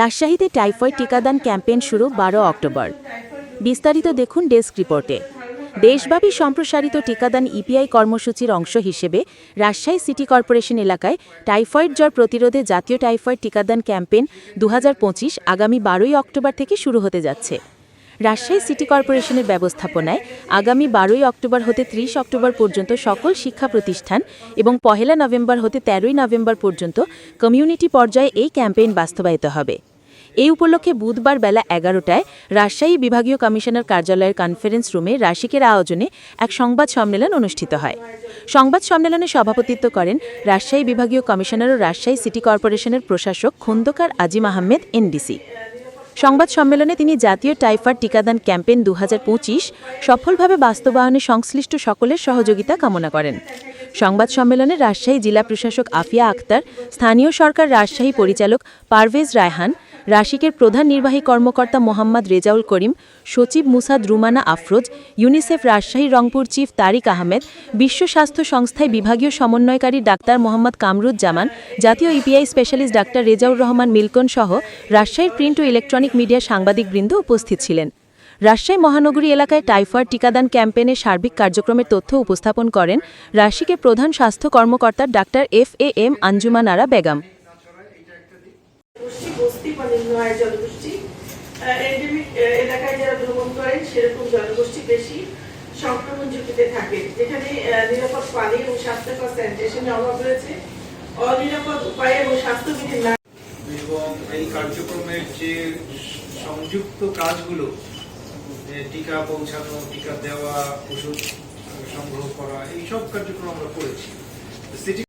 রাজশাহীতে টাইফয়েড টিকাদান ক্যাম্পেইন শুরু বারো অক্টোবর। বিস্তারিত দেখুন ডেস্ক রিপোর্টে। দেশব্যাপী সম্প্রসারিত টিকাদান ইপিআই কর্মসূচির অংশ হিসেবে রাজশাহী সিটি কর্পোরেশন এলাকায় টাইফয়েড জ্বর প্রতিরোধে জাতীয় টাইফয়েড টিকাদান ক্যাম্পেইন দু হাজার পঁচিশ আগামী বারোই অক্টোবর থেকে শুরু হতে যাচ্ছে। রাজশাহী সিটি কর্পোরেশনের ব্যবস্থাপনায় আগামী বারোই অক্টোবর হতে ত্রিশ অক্টোবর পর্যন্ত সকল শিক্ষা প্রতিষ্ঠান এবং পহেলা নভেম্বর হতে তেরোই নভেম্বর পর্যন্ত কমিউনিটি পর্যায়ে এই ক্যাম্পেইন বাস্তবায়িত হবে। এই উপলক্ষে বুধবার বেলা এগারোটায় রাজশাহী বিভাগীয় কমিশনার কার্যালয়ের কনফারেন্স রুমে রাশিকের আয়োজনে এক সংবাদ সম্মেলন অনুষ্ঠিত হয়। সংবাদ সম্মেলনে সভাপতিত্ব করেন রাজশাহী বিভাগীয় কমিশনার ও রাজশাহী সিটি কর্পোরেশনের প্রশাসক খন্দকার আজিম আহমেদ, এনডিসি। সংবাদ সম্মেলনে তিনি জাতীয় টাইফার টিকাদান ক্যাম্পেইন দু হাজার পঁচিশ সফলভাবে বাস্তবায়নে সংশ্লিষ্ট সকলের সহযোগিতা কামনা করেন। সংবাদ সম্মেলনে রাজশাহী জেলা প্রশাসক আফিয়া আক্তার স্থানীয় সরকার রাজশাহী পরিচালক পারভেজ রায়হান, রাশিকের প্রধান নির্বাহী কর্মকর্তা মোহাম্মদ রেজাউল করিম, সচিব মুসাদ রুমানা আফরোজ, ইউনিসেফ রাজশাহী রংপুর চিফ তারিক আহমেদ, বিশ্ব স্বাস্থ্য সংস্থায় বিভাগীয় সমন্বয়কারী ডাক্তার মোহাম্মদ কামরুজ্জামান, জাতীয় EPI specialist doctor Rezaur Rahman Milkon সহ রাজশাহীর প্রিন্ট ও ইলেকট্রনিক মিডিয়া সাংবাদিকবৃন্দ উপস্থিত ছিলেন। রাজশাহী মহানগরী এলাকায় টাইফয়েড টিকাদান ক্যাম্পেইনের সার্বিক কার্যক্রমের তথ্য উপস্থাপন করেন রাশিকে প্রধান স্বাস্থ্য কর্মকর্তা doctor F A M Anjuman Ara Begum এলাকায় যারা ভ্রমণ করেন সেরকম জনগোষ্ঠী বেশি সংক্রমণ ঝুঁকিতে থাকে যেখানে নিরাপদ পানি এবং স্বাস্থ্যকর স্যানিটেশনের অভাব রয়েছে। অনিরাপদ উপায়ে এবং স্বাস্থ্যবিধি না এবং এই কার্যক্রমের যে সংযুক্ত কাজগুলো টিকা পৌঁছানো টিকা দেওয়া ওষুধ সংগ্রহ করা এইসব কার্যক্রম আমরা করেছি। সিটি